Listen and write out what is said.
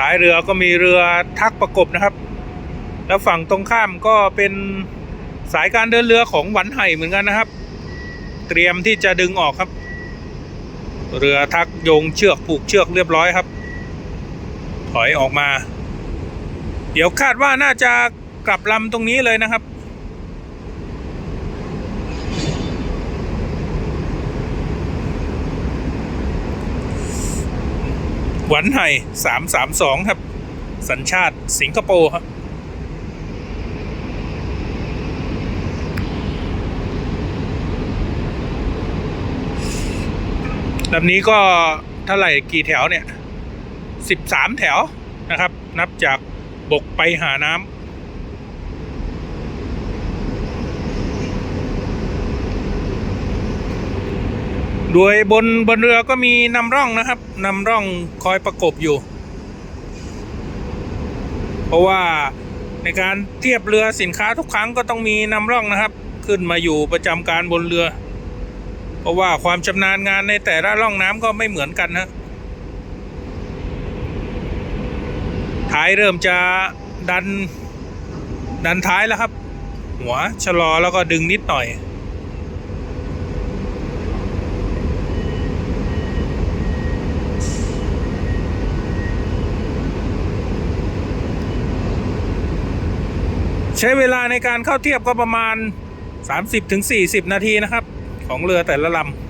ท้ายเรือก็มีเรือทักประกบนะครับ แล้วฝั่งตรงข้ามก็เป็นสายการเดินเรือของหวันไห่เหมือนกันนะครับ เตรียมที่จะดึงออกครับ เรือทักโยงเชือกผูกเชือกเรียบร้อยครับ ถอยออกมา เดี๋ยวคาดว่าน่าจะกลับลำตรงนี้เลยนะครับ หวันไห่สามสามสองครับ สัญชาติสิงคโปร์ครับลำนี้ก็เท่าไหร่กี่แถวเนี่ยสิบสามแถวนะครับ นับจากบกไปหาน้ำ โดยบนบนเรือก็มีนำร่องนะครับนำร่องคอยประกบอยู่ เพราะว่าในการเทียบเรือสินค้าทุกครั้งก็ต้องมีนำร่องนะครับ ขึ้นมาอยู่ประจำการบนเรือ เพราะว่าความชำนาญงานในแต่ละร่องน้ำก็ไม่เหมือนกันนะท้ายเริ่มจะดันดันท้ายแล้วครับ หัวชะลอแล้วก็ดึงนิดหน่อย ใช้เวลาในการเข้าเทียบก็ประมาณ 30-40 นาทีนะครับ ของเรือแต่ละลำ